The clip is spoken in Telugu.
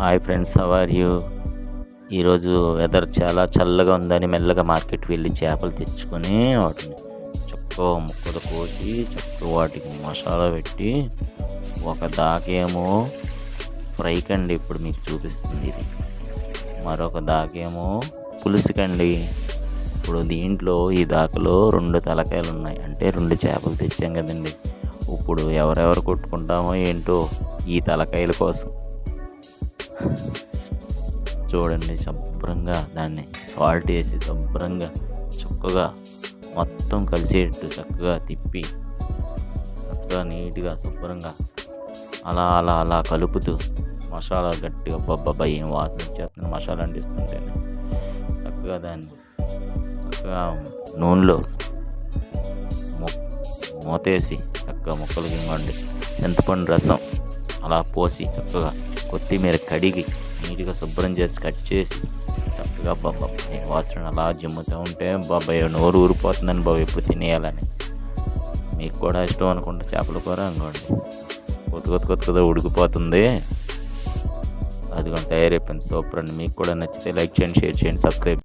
హాయ్ ఫ్రెండ్స్ ఆర్ యూ ఈరోజు వెదర్ చాలా చల్లగా ఉందని మెల్లగా మార్కెట్ వెళ్ళి చేపలు తెచ్చుకొని వాటిని చుక్కో ముక్కలు కోసి చక్కగా వాటికి మసాలా పెట్టి ఒక దాకేమో ఫ్రై కండి ఇప్పుడు మీకు చూపిస్తుంది ఇది. మరొక దాకేమో పులుసుకండి ఇప్పుడు దీంట్లో ఈ దాకలో రెండు తలకాయలు ఉన్నాయి. అంటే రెండు చేపలు తెచ్చాం కదండి. ఇప్పుడు ఎవరెవరు కొట్టుకుంటామో ఏంటో ఈ తలకాయల కోసం. చూడండి శుభ్రంగా దాన్ని సాల్ట్ వేసి శుభ్రంగా చక్కగా మొత్తం కలిసేట్టు చక్కగా తిప్పి చక్కగా నీట్గా శుభ్రంగా అలా అలా అలా కలుపుతూ మసాలా గట్టిగా బొబ్బబ్బా ఏం వాసన చేస్తున్నాను మసాలా అంటిస్తుంటేనే చక్కగా దాన్ని చక్కగా నూనెలో మూతేసి చక్కగా ముక్కలు గింగండి చింతపండు రసం అలా పోసి చక్కగా కొత్తిమీర కడిగి నీట్గా శుభ్రం చేసి కట్ చేసి చక్కగా బాబా వాసన అలా జిమ్ముతూ ఉంటే బాబాయ్ నోరు ఊరిపోతుందని బాబు ఎప్పుడు తినేయాలని. మీకు కూడా ఇష్టం అనుకుంటే చేపల కూర అనుకోండి. కొత్త కొత్త కొత్త కొత్త ఉడికిపోతుంది. అది కూడా తయారైపోయింది. సూపర్ అండి. మీకు కూడా నచ్చితే లైక్ చేయండి షేర్ చేయండి సబ్స్క్రైబ్